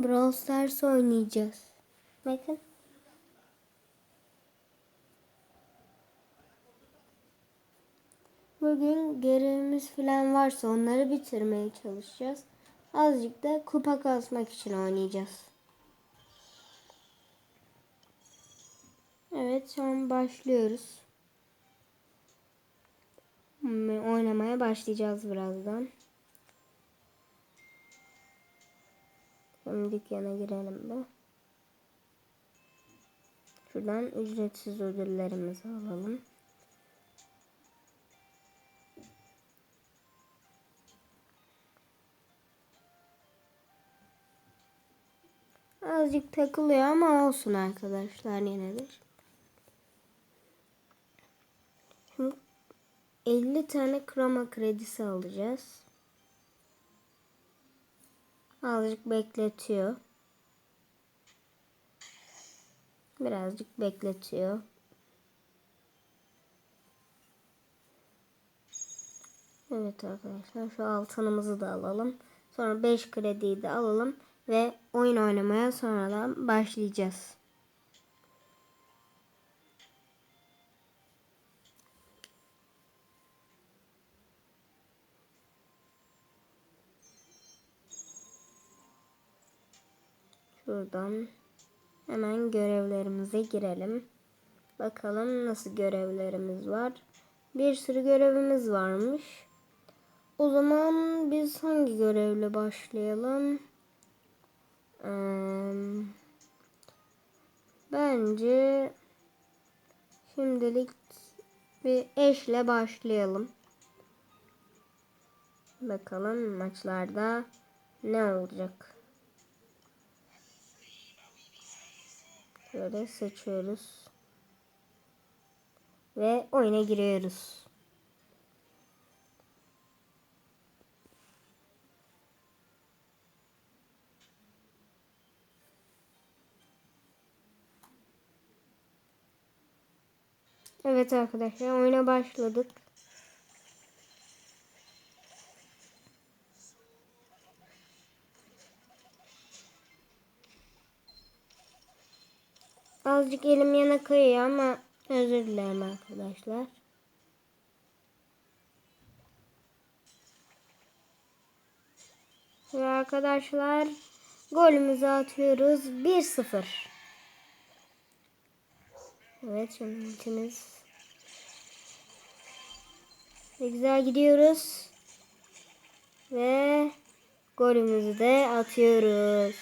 Brawl Stars oynayacağız. Bakın. Bugün görevimiz falan varsa onları bitirmeye çalışacağız. Azıcık da kupa kasmak için oynayacağız. Evet şu an başlıyoruz. Oynamaya başlayacağız birazdan. Şimdi dükkana girelim de. Şuradan ücretsiz ödüllerimizi alalım. Azıcık takılıyor ama olsun arkadaşlar yine. Şimdi 50 tane kroma kredisi alacağız. Azıcık bekletiyor. Birazcık bekletiyor. Evet arkadaşlar şu altınımızı da alalım. Sonra 5 krediyi de alalım ve oyun oynamaya sonradan başlayacağız. Şuradan hemen görevlerimize girelim. Bakalım nasıl görevlerimiz var. Bir sürü görevimiz varmış. O zaman biz hangi görevle başlayalım? Bence şimdilik bir eşle başlayalım. Bakalım maçlarda ne olacak. Şöyle seçiyoruz. Ve oyuna giriyoruz. Evet arkadaşlar oyuna başladık. Azıcık elim yana kayıyor ama özür dilerim arkadaşlar. Ve arkadaşlar golümüzü atıyoruz 1-0. Evet şimdi. Ve güzel gidiyoruz. Ve golümüzü de atıyoruz.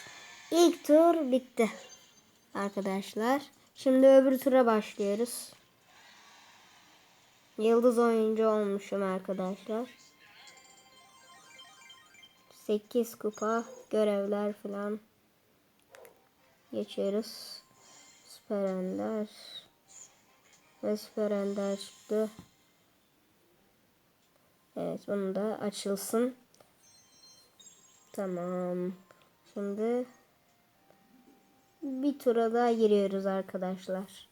İlk tur bitti. Arkadaşlar. Şimdi öbür tura başlıyoruz. Yıldız oyuncu olmuşum arkadaşlar. 8 kupa görevler falan geçiyoruz. Süper Ender ve Süper Ender çıktı. Evet bunu da açılsın. Tamam. Şimdi bir tura daha giriyoruz arkadaşlar.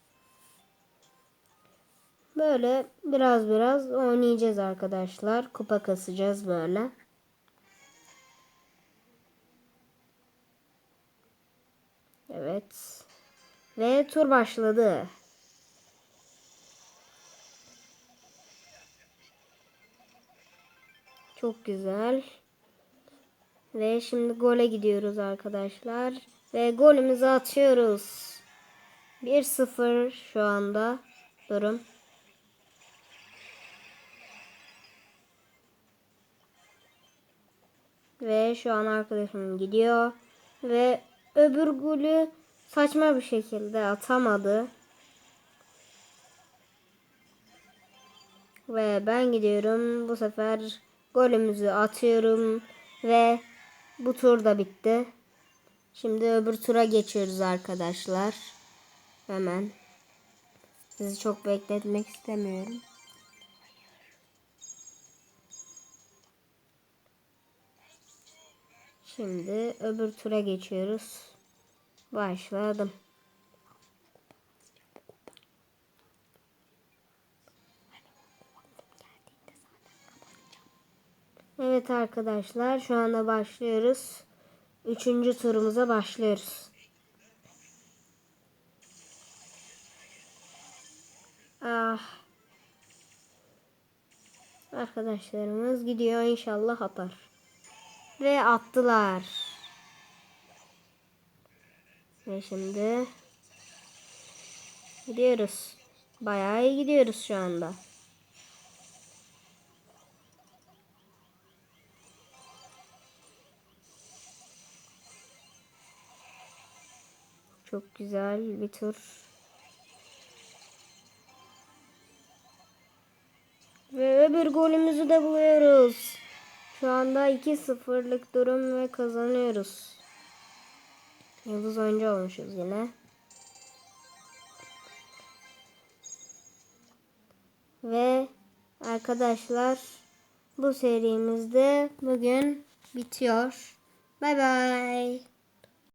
Böyle biraz biraz oynayacağız arkadaşlar. Kupa kasacağız böyle. Evet. Ve tur başladı. Çok güzel. Ve şimdi gole gidiyoruz arkadaşlar. Ve golümüzü atıyoruz. 1-0 şu anda durum. Ve şu an arkadaşım gidiyor. Ve öbür golü saçma bir şekilde atamadı. Ve ben gidiyorum. Bu sefer golümüzü atıyorum. Ve bu tur da bitti. Şimdi öbür tura geçiyoruz arkadaşlar. Hemen. Sizi çok bekletmek istemiyorum. Şimdi öbür tura geçiyoruz. Başladım. Evet arkadaşlar şu anda başlıyoruz. Üçüncü turumuza başlıyoruz. Ah. Arkadaşlarımız gidiyor inşallah atar. Ve attılar. Ve şimdi gidiyoruz. Bayağı iyi gidiyoruz şu anda. Çok güzel bir tur. Ve öbür golümüzü de buluyoruz. Şu anda 2-0'lık durum ve kazanıyoruz. Yıldız oyuncu olmuşuz yine. Ve arkadaşlar bu serimizde bugün bitiyor. Bay bay.